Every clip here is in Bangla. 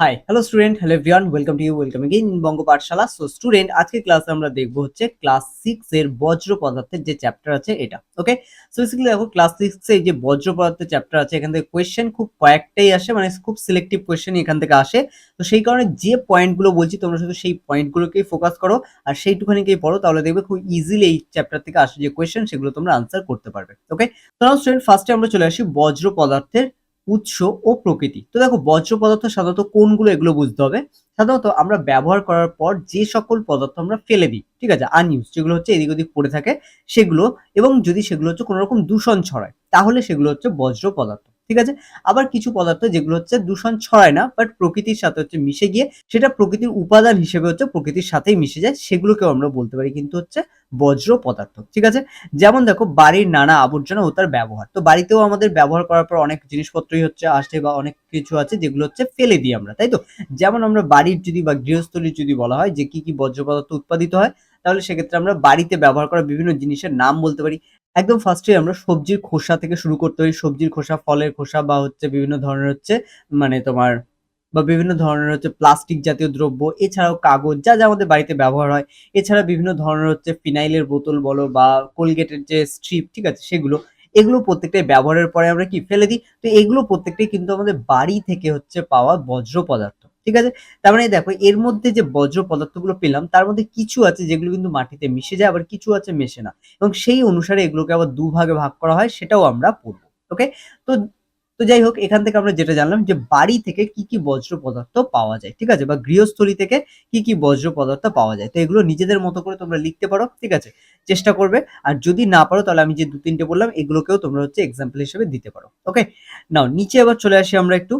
Hi hello student hello everyone welcome to you welcome again Banga Pathshala so student আজকে ক্লাসে আমরা দেখব হচ্ছে ক্লাস সিক্স এর বজ্র পদার্থের যে চ্যাপ্টার আছে এটা ওকে সো বেসিক্যালি দেখো ক্লাস সিক্স এর যে বজ্র পদার্থের চ্যাপ্টার আছে, এখান থেকে কোয়েশ্চেন খুব কয়েকটাই আসে মানে খুব সিলেক্টিভ কোয়েশ্চেন এখান থেকে আসে। তো সেই কারণে যে পয়েন্টগুলো বলছি, তোমরা শুধু সেই পয়েন্টগুলোকেই ফোকাস করো আর সেইটুখানিকেই পড়ো, তাহলে দেখবে খুব ইজিলি এই চ্যাপ্টার থেকে আসে যে কোয়েশ্চেন সেগুলো তোমরা আনসার করতে পারবে ওকে তো স্টুডেন্ট ফার্স্টে আমরা চলে আসি বজ্র পদার্থের উৎস ও প্রকৃতি। তো দেখো বজ্র পদার্থ সাধারণত কোনগুলো এগুলো বুঝতে হবে। সাধারণত আমরা ব্যবহার করার পর যে সকল পদার্থ আমরা ফেলে দিই, ঠিক আছে আনইউজ যেগুলো হচ্ছে এদিক ওদিক পড়ে থাকে, সেগুলো এবং যদি সেগুলো হচ্ছে কোনো রকম দূষণ ছড়ায়, তাহলে সেগুলো হচ্ছে বজ্র পদার্থ। ঠিক আছে? আবার কিছু পদার্থ যেগুলো হচ্ছে দূষণ ছড়ায় না বাট প্রকৃতির সাথে হচ্ছে মিশে গিয়ে সেটা প্রকৃতির উপাদান হিসেবে হচ্ছে প্রকৃতির সাথেই মিশে যায়, সেগুলোকেও আমরা বলতে পারি কিন্তু হচ্ছে বজ্র পদার্থ, ঠিক আছে? যেমন দেখো বাড়ির নানা আবর্জনা ও তার ব্যবহার, তো বাড়িতেও আমাদের ব্যবহার করার পর অনেক জিনিসপত্রই হচ্ছে আসে বা অনেক কিছু আছে যেগুলো হচ্ছে ফেলে দিই আমরা, তাই তো? যেমন আমরা বাড়ির যদি বা গৃহস্থলীর যদি বলা হয় যে কি কি বজ্র পদার্থ উৎপাদিত হয়, তাহলে সেক্ষেত্রে আমরা বাড়িতে ব্যবহার করা বিভিন্ন জিনিসের নাম বলতে পারি একদম ফার্স্টে আমরা সবজির খোসা থেকে শুরু করতে পারি। সবজির খোসা, ফলের খোসা বা হচ্ছে বিভিন্ন ধরনের হচ্ছে মানে তোমার বা বিভিন্ন ধরনের হচ্ছে প্লাস্টিক জাতীয় দ্রব্য, এছাড়াও কাগজ, যা যা আমাদের বাড়িতে ব্যবহার হয়। এছাড়া বিভিন্ন ধরনের হচ্ছে ফিনাইলের বোতল বলো বা কোলগেটের যে স্ট্রিপ ঠিক আছে, সেগুলো। এগুলো প্রত্যেকটাই ব্যবহারের পরে আমরা কি ফেলে দিই? তো এগুলো প্রত্যেকটাই কিন্তু আমাদের বাড়ি থেকে হচ্ছে পাওয়া বজ্র পদার্থ। ঠিক আছে? তার মানে দেখো, এর মধ্যে যে বজ্র পদার্থগুলো পেলাম, তার মধ্যে কিছু আছে যেগুলো কিন্তু মাটিতে মিশে যায়, আবার কিছু আছে মেশে না। এবং সেই অনুসারে এগুলোকে আবার দুভাগে ভাগ করা হয়, সেটাও আমরা পড়ব ওকে তো তো যাই হোক, এখান থেকে আমরা যেটা জানলাম যে বাড়ি থেকে কি কি বজ্র পদার্থ পাওয়া যায়, ঠিক আছে? বা গৃহস্থলী থেকে কি কি বজ্র পদার্থ পাওয়া যায়। তো এগুলো নিজেদের মতো করে তোমরা লিখতে পারো, ঠিক আছে? চেষ্টা করবে। আর যদি না পারো, তাহলে আমি যে দু তিনটে বললাম, এগুলোকেও তোমরা হচ্ছে এক্সাম্পল হিসেবে দিতে পারো ওকে নাও নিচে আবার চলে আসি আমরা একটু।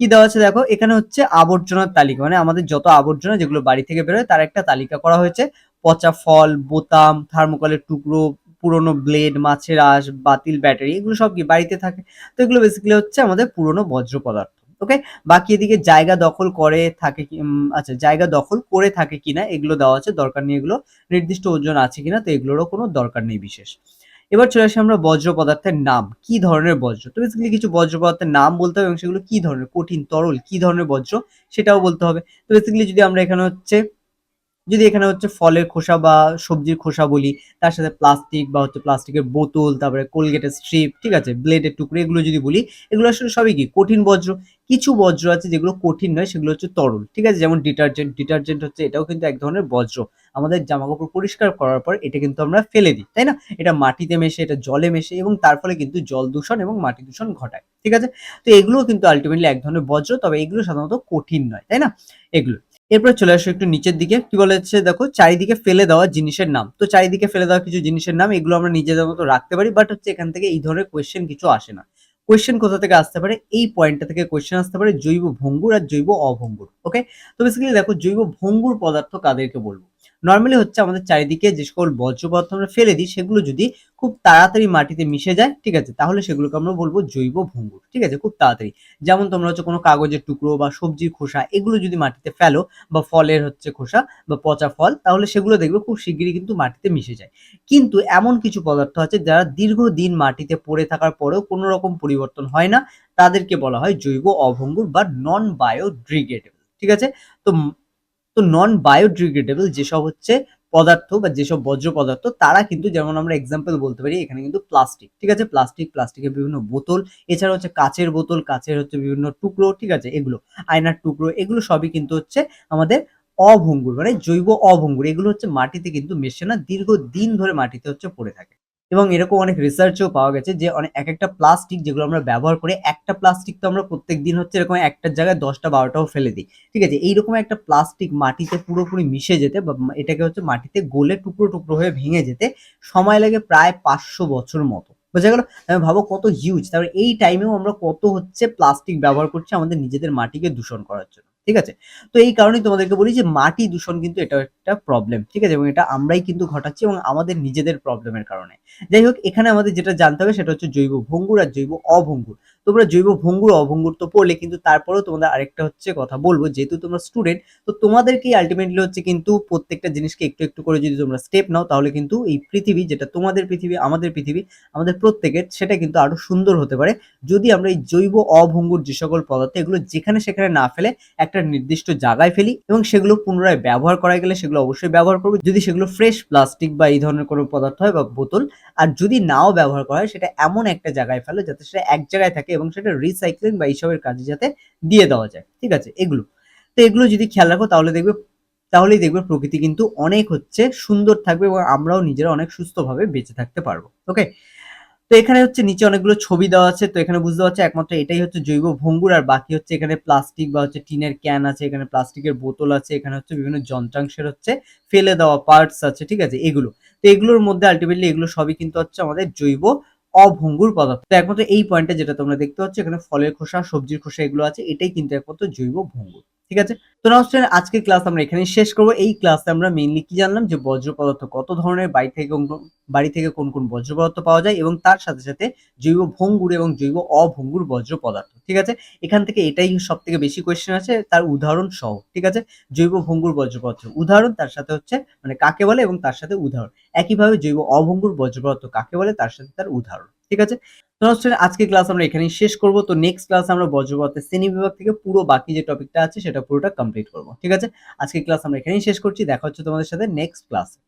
কি দেওয়া আছে দেখো? এখানে হচ্ছে আবর্জনার তালিকা। মানে আমাদের যত আবর্জনা যেগুলো বাড়ি থেকে বেরোয়, তার একটা তালিকা করা হয়েছে। পচা ফল, বোতাম, থার্মোকলের টুকরো, পুরোনো ব্লেড, মাছের আঁশ, বাতিল ব্যাটারি, এগুলো সব কি বাড়িতে থাকে? তো এগুলো বেসিক্যালি হচ্ছে আমাদের পুরোনো বজ্র পদার্থ ওকে বাকি এদিকে জায়গা দখল করে থাকে আচ্ছা জায়গা দখল করে থাকে কিনা, এগুলো দেওয়া আছে। দরকার নেই এগুলো। নির্দিষ্ট ওজন আছে কিনা, তো এগুলোরও কোনো দরকার নেই বিশেষ। এবার চলে আসি আমরা বজ্র পদার্থের নাম। কি ধরনের বজ্র? তো বেসিক্যালি কিছু বজ্র পদার্থের নাম বলতে হবে এবং সেগুলো কি ধরনের? কঠিন, তরল, কি ধরনের বজ্র? সেটাও বলতে হবে। তো বেসিক্যালি যদি আমরা এখানে হচ্ছে, যদি এখানে হচ্ছে ফলের খোসা বা সবজির খোসা বলি, তার সাথে প্লাস্টিক বা হচ্ছে প্লাস্টিকের বোতল, তারপরে কোলগেটের স্ট্রিপ ঠিক আছে? ব্লেডের টুকরো, এগুলো যদি বলি, এগুলো আসলে সবই কি? কঠিন বজ্র। কিছু বজ্র আছে যেগুলো কঠিন নয়, সেগুলো হচ্ছে তরল, ঠিক আছে? যেমন ডিটারজেন্ট ডিটারজেন্ট হচ্ছে এটাও কিন্তু এক ধরনের বজ্র। আমাদের জামা কাপড় পরিষ্কার করার পর এটা কিন্তু আমরা ফেলে দিই, তাই না? এটা মাটিতে মেশে, এটা জলে মেশে এবং তার ফলে কিন্তু জল দূষণ এবং মাটি দূষণ ঘটায়, ঠিক আছে? তো এগুলোও কিন্তু আলটিমেটলি এক ধরনের বজ্র, তবে এগুলো সাধারণত কঠিন নয়, তাই না? এগুলো। এরপর চলে আসো একটু নিচের দিকে, কি বলা হচ্ছে দেখো? চারিদিকে ফেলে দেওয়া জিনিসের নাম। তো চারিদিকে ফেলে দেওয়া কিছু জিনিসের নাম, এগুলো আমরা নিজেদের মতো রাখতে পারি বাট হচ্ছে এখান থেকে এই ধরনের কোয়েশ্চেন কিছু আসে না। কোয়েশ্চেন কোথা থেকে আসতে পারে? এই পয়েন্টটা থেকে কোয়েশ্চেন আসতে পারে, জৈব ভঙ্গুর আর জৈব অভঙ্গুর ওকে তো বেসিক্যালি দেখো জৈব ভঙ্গুর পদার্থ কাদেরকে বলব? নর্মালি হচ্ছে আমাদের চারিদিকে যে সকল বজ্র পদার্থ আমরা ফেলে দিই, সেগুলো যদি খুব তাড়াতাড়ি মাটিতে মিশে যায়, ঠিক আছে, তাহলে সেগুলোকে আমরা বলব জৈব ভঙ্গুর, ঠিক আছে, খুব তাড়াতাড়ি। যেমন তোমরা হচ্ছে কোনো কাগজের টুকরো বা সবজির খোসা, এগুলো যদি মাটিতে ফেলো বা ফলের হচ্ছে খোসা বা পচা ফল, তাহলে সেগুলো দেখবে খুব শিগগিরই কিন্তু মাটিতে মিশে যায়। কিন্তু এমন কিছু পদার্থ আছে যারা দীর্ঘদিন মাটিতে পড়ে থাকার পরেও কোনো রকম পরিবর্তন হয় না, তাদেরকে বলা হয় জৈব অভঙ্গুর বা নন বায়োডিগ্রেডেবল ঠিক আছে? তো তো নন বায়োডিগ্রেডেবল যেসব হচ্ছে পদার্থ বা যেসব বজ্র পদার্থ, তারা কিন্তু যেমন আমরা এক্সাম্পল বলতে পারি, এখানে কিন্তু প্লাস্টিক ঠিক আছে? প্লাস্টিক প্লাস্টিকের বিভিন্ন বোতল, এছাড়া হচ্ছে কাচের বোতল, কাচের হচ্ছে বিভিন্ন টুকরো, ঠিক আছে? এগুলো, আয়নার টুকরো, এগুলো সবই কিন্তু হচ্ছে আমাদের অভঙ্গুর মানে জৈব অভঙ্গুর, এগুলো হচ্ছে মাটিতে কিন্তু মেশে না দীর্ঘ দিন ধরে মাটিতে হচ্ছে পড়ে থাকে। এবং এরকম অনেক রিসার্চেও পাওয়া গেছে যে অনেক এক একটা প্লাস্টিক যেগুলো আমরা ব্যবহার করে, একটা প্লাস্টিক তো আমরা প্রত্যেক দিন হচ্ছে এরকম একটার জায়গায় দশটা, বারোটাও ফেলে দিই। ঠিক আছে? এইরকম একটা প্লাস্টিক মাটিতে পুরোপুরি মিশে যেতে বা এটাকে হচ্ছে মাটিতে গলে টুকরো টুকরো হয়ে ভেঙে যেতে সময় লাগে প্রায় পাঁচশো বছর মতো। বোঝা গেল? আমি ভাবো কত হিউজ তারপরে এই টাইমেও আমরা কত হচ্ছে প্লাস্টিক ব্যবহার করছি আমাদের নিজেদের মাটিকে দূষণ করার জন্য। ঠিক আছে? তো এই কারণেই তোমাদেরকে বলি যে মাটি দূষণ কিন্তু এটা একটা প্রবলেম ঠিক আছে? এবং এটা আমরাই কিন্তু ঘটাচ্ছি এবং আমাদের নিজেদের প্রবলেমের কারণে। যাই হোক, এখানে আমাদের যেটা জানতে হবে সেটা হচ্ছে জৈব ভঙ্গুর আর জৈব অভঙ্গুর। তোমরা জৈব ভঙ্গুর, অভঙ্গুর তো পড়লে, কিন্তু তারপরেও তোমাদের আরেকটা হচ্ছে কথা বলব। যেহেতু তোমরা স্টুডেন্ট তো তোমাদেরকেই আলটিমেটলি হচ্ছে কিন্তু প্রত্যেকটা জিনিসকে একটু একটু করে যদি তোমরা স্টেপ নাও, তাহলে কিন্তু এই পৃথিবী যেটা তোমাদের পৃথিবী, আমাদের পৃথিবী, আমাদের প্রত্যেকের, সেটা কিন্তু আরও সুন্দর হতে পারে। যদি আমরা এই জৈব, অভঙ্গুর যে সকল পদার্থ, এগুলো যেখানে সেখানে না ফেলে, একটা নির্দিষ্ট জায়গায় ফেলি এবং সেগুলো পুনরায় ব্যবহার করা গেলে সেগুলো অবশ্যই ব্যবহার করব। যদি সেগুলো ফ্রেশ প্লাস্টিক বা এই ধরনের কোনো পদার্থ হয় বা বোতল, আর যদি নাও ব্যবহার করা হয়, সেটা এমন একটা জায়গায় ফেলো যাতে সেটা এক জায়গায় থাকে এবং সেটা রিসাইক্লিং বা এইসবের কাজে যাতে দিয়ে দেওয়া যায়। ঠিক আছে? এগুলো। তো এগুলো যদি খেয়াল রাখো, তাহলে দেখবে, তাহলেই দেখবে প্রকৃতি কিন্তু অনেক হচ্ছে সুন্দর থাকবে এবং আমরাও নিজেরা অনেক সুস্থভাবে বেঁচে থাকতে পারব। ওকে তো এখানে হচ্ছে নিচে অনেকগুলো ছবি দেওয়া আছে। তো এখানে বুঝতে পারছ একমাত্র এটাই হচ্ছে জৈব ভঙ্গুর আর বাকি হচ্ছে এখানে প্লাস্টিক বা হচ্ছে টিনের ক্যান আছে, এখানে প্লাস্টিকের বোতল আছে, এখানে হচ্ছে বিভিন্ন যন্ত্রাংশের হচ্ছে ফেলে দেওয়া পার্টস আছে। ঠিক আছে? এগুলো। তো এগুলোর মধ্যে আলটিমেটলি এগুলো সবই কিন্তু হচ্ছে আমাদের জৈব অভঙ্গুর পদার্থ। তো একমাত্র এই পয়েন্টে যেটা তোমরা দেখতে পাচ্ছ, এখানে ফলের খোসা, সবজির খোসা এগুলো আছে, এটাই কিন্তু একমাত্র জৈব ভঙ্গুর। ঠিক আছে? তো নাস্টের আজকের ক্লাস আমরা এখানে শেষ করব। এই ক্লাসে আমরা মেইনলি কি জানলাম? যে বজ্র পদার্থ কত ধরনের, বাড়ি থেকে বাড়ি থেকে কোন কোন বজ্র পদার্থ পাওয়া যায় এবং তার সাথে সাথে জৈব ভঙ্গুর এবং জৈব অভঙ্গুর বজ্র পদার্থ, ঠিক আছে? এখান থেকে এটাই সব থেকে বেশি কোয়েশ্চেন আছে, তার উদাহরণ সহ, ঠিক আছে? জৈব ভঙ্গুর বজ্র পদার্থ উদাহরণ, তার সাথে হচ্ছে মানে কাকে বলে এবং তার সাথে উদাহরণ। একইভাবে জৈব অভঙ্গুর বজ্র পদার্থ কাকে বলে? তার সাথে তার উদাহরণ, ঠিক আছে? আজকে ক্লাস আমরা এখানেই শেষ করব। তো নেক্সট ক্লাস আমরা বজ্রপাতের শ্রেণি বিভাগ থেকে পুরো বাকি যে টপিকটা আছে, সেটা পুরোটা কমপ্লিট করব। ঠিক আছে? আজকে ক্লাস আমরা এখানেই শেষ করছি। দেখা হচ্ছে তোমাদের সাথে নেক্সট ক্লাসে